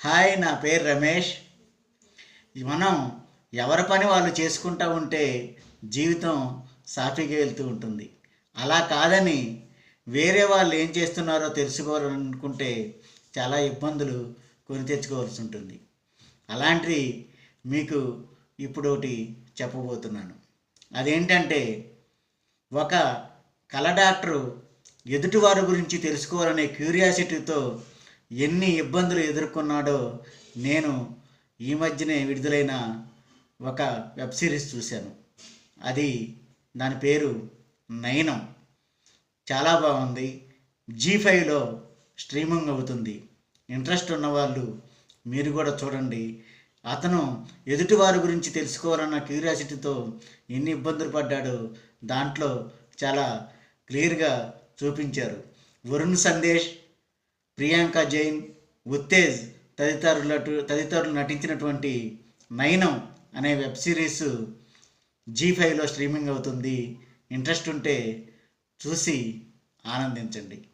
Hi నా పేరు రమేష్. మనం ఎవరి పని వాళ్ళు చేసుకుంటూ ఉంటే జీవితం సాఫీగా వెళ్తూ ఉంటుంది. అలా కాదని వేరే వాళ్ళు ఏం చేస్తున్నారో తెలుసుకోవాలనుకుంటే చాలా ఇబ్బందులు కొని తెచ్చుకోవాల్సి ఉంటుంది. అలాంటివి మీకు ఇప్పుడు ఒకటి చెప్పబోతున్నాను. అదేంటంటే ఒక కళ డాక్టరు ఎదుటివారి గురించి తెలుసుకోవాలనే క్యూరియాసిటీతో ఎన్ని ఇబ్బందులు ఎదుర్కొన్నాడో నేను ఈ మధ్యనే విడుదలైన ఒక వెబ్ సిరీస్ చూశాను. అది దాని పేరు నయనం. చాలా బాగుంది. జీ ఫైవ్లో స్ట్రీమింగ్ అవుతుంది. ఇంట్రెస్ట్ ఉన్నవాళ్ళు మీరు కూడా చూడండి. అతను ఎదుటివారి గురించి తెలుసుకోవాలన్న క్యూరియాసిటీతో ఎన్ని ఇబ్బందులు పడ్డాడో దాంట్లో చాలా క్లియర్గా చూపించారు. వరుణ్ సందేశ్ ప్రియాంక జైన్ ఉత్తేజ్ తదితరుల తదితరులు నటించినటువంటి నయనం అనే వెబ్ సిరీస్ జీ ఫైవ్లో స్ట్రీమింగ్ అవుతుంది. ఇంట్రెస్ట్ ఉంటే చూసి ఆనందించండి.